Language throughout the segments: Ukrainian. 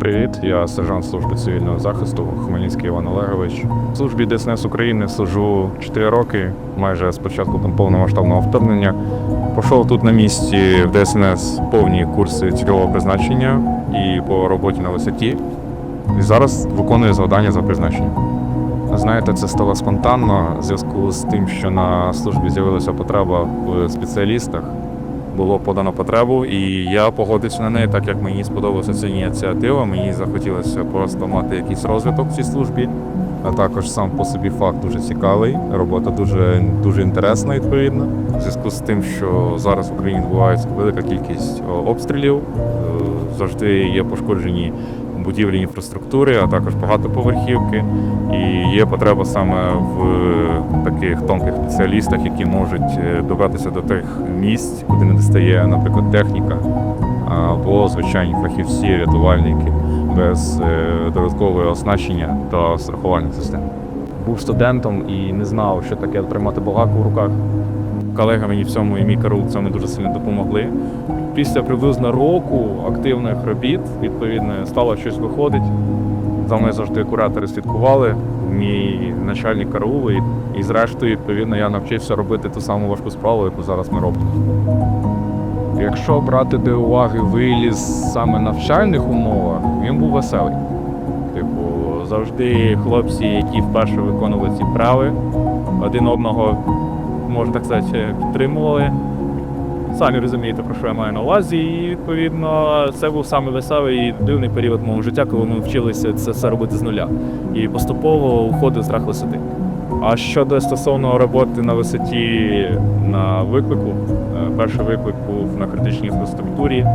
привіт. Я сержант служби цивільного захисту Хмельницький Іван Олегович. В службі ДСНС України служу 4 роки, майже з початку повномасштабного вторгнення. Пішов тут на місці в ДСНС повні курси цільового призначення і по роботі на висоті. І зараз виконую завдання за призначенням. Знаєте, це стало спонтанно в зв'язку з тим, що на службі з'явилася потреба в спеціалістах. Було подано потребу, і я погодився на неї, так як мені сподобалася ця ініціатива. Мені захотілося просто мати якийсь розвиток в цій службі. А також сам по собі факт дуже цікавий. Робота дуже, дуже інтересна, відповідно. В зв'язку з тим, що зараз в Україні відбувається велика кількість обстрілів, е, завжди є пошкоджені будівлі інфраструктури, а також багатоповерхівки. І є потреба саме в таких тонких спеціалістах, які можуть е, добратися до тих місць, куди не достає, наприклад, техніка або звичайні фахівці, рятувальники без е, додаткового оснащення та страхувальних систем. Був студентом і не знав, що таке тримати болгаку в руках. Колеги мені в цьому і мій караул в цьому дуже сильно допомогли. Після приблизно року активних робіт, відповідно, стало щось виходить. За мною завжди куратори слідкували, мій начальник караулу, і, зрештою, відповідно, я навчився робити ту саму важку справу, яку зараз ми робимо. Якщо брати до уваги виліз саме навчальних умовах, він був веселий. Типу, завжди хлопці, які вперше виконували ці вправи, один одного, можна так сказати, підтримували. Самі розумієте, про що я маю на увазі, і відповідно це був саме веселий і дивний період мого життя, коли ми вчилися це все робити з нуля. І поступово уходив страх висоти. А щодо стосовно роботи на висоті на виклику, е, перший виклик був на критичній інфраструктурі.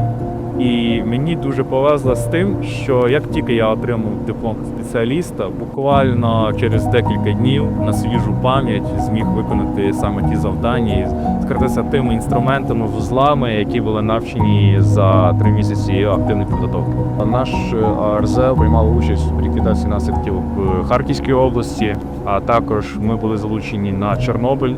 І мені дуже повезло з тим, що як тільки я отримав диплом спеціаліста, буквально через декілька днів на свіжу пам'ять зміг виконати саме ті завдання і скористатися тими інструментами, вузлами, які були навчені за три місяці активної підготовки. Наш е, АРЗ приймав участь в ліквідації наслідків в Харківській області, а також ми були залучені на Чорнобиль.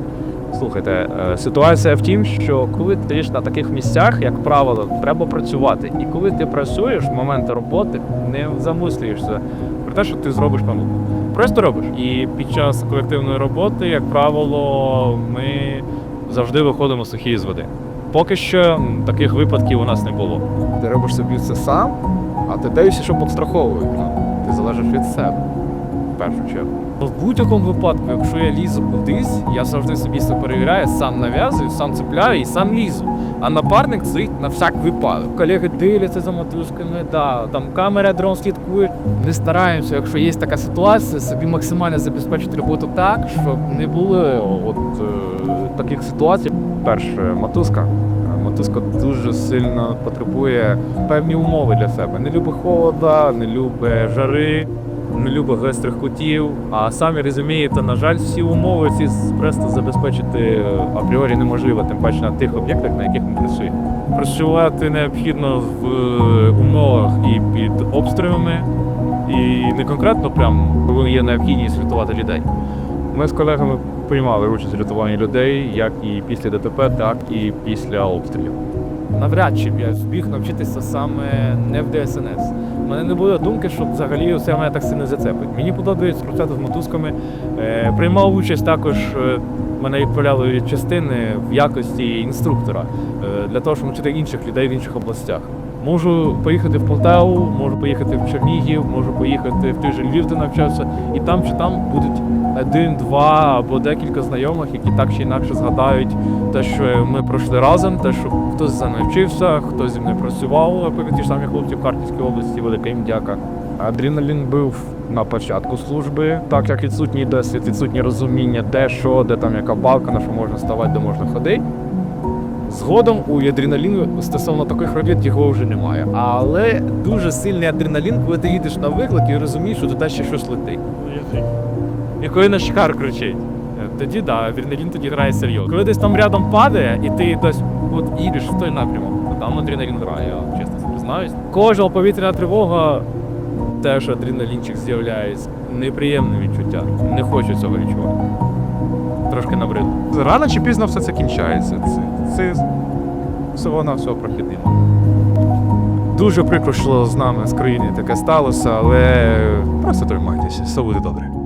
Слухайте, е, ситуація в тім, що коли ти стоїш на таких місцях, як правило, треба працювати. І коли ти працюєш в моменти роботи, не замислюєшся про те, що ти зробиш помилку. Просто робиш. І під час колективної роботи, як правило, ми завжди виходимо сухі з води. Поки що таких випадків у нас не було. Ти робиш собі це сам, а ти дивишся, що підстраховують. Ти залежиш від себе. В першу чергу. В будь-якому випадку, якщо я лізу кудись, я завжди собі все перевіряю, сам нав'язую, сам цепляю і сам лізу. А напарник стоїть на всяк випадок. Колеги дивляться за мотузками, да, там камера, дрон слідкує. Ми стараємося, якщо є така ситуація, собі максимально забезпечити роботу так, щоб не було от е, таких ситуацій. Перше, мотузка. Е, Мотузка дуже сильно потребує певні умови для себе. Не любить холода, не любить жари, не любить гострих кутів. А самі розумієте, на жаль, всі умови ці просто забезпечити е, апріорі неможливо, тим паче на тих об'єктах, на яких ми працюємо. Працювати необхідно в е, умовах і під обстрілами, і не конкретно прям коли є необхідність рятувати людей. Ми з колегами приймали участь в рятуванні людей як і після ДТП, так і після обстрілів. Навряд чи б я зміг навчитися саме не в ДСНС. У мене не було думки, що взагалі це мене так сильно зацепить. Мені подобається працювати з мотузками. Е, приймав участь також. е, Мене відправляли від частини в якості інструктора е, для того, щоб навчити інших людей в інших областях. Можу поїхати в Полтаву, можу поїхати в Чернігів, можу поїхати в той же Львів, де навчався, і там чи там будуть один, два або декілька знайомих, які так чи інакше згадають те, що ми пройшли разом, те, що хтось за мною хтось зі мною працював, а ті ж самі хлопці в Харківській області, велика їм дяка. Адреналін був на початку служби, так як відсутній досвід, відсутнє розуміння, де що, де там яка балка, на що можна ставати, де можна ходити. Згодом у адреналіну стосовно таких робіт його вже немає. Але дуже сильний адреналін, коли ти їдеш на виклик і розумієш, що тебе ще щось летить. І коли на шкар кричить. Тоді да, адреналін тоді грає серйозно. Коли десь там рядом падає, і ти десь от їдеш в той напрямок, то там адреналін грає, я чесно признаюсь. Кожна повітряна тривога, теж адреналінчик з'являється. Неприємне відчуття. Не хочу цього відчувати. Трошки набридло. Рано чи пізно все це кінчається. Це, це всього на всього прохідний. Дуже прикро, що з нами з країни таке сталося, але Просто тримайтеся, все буде добре.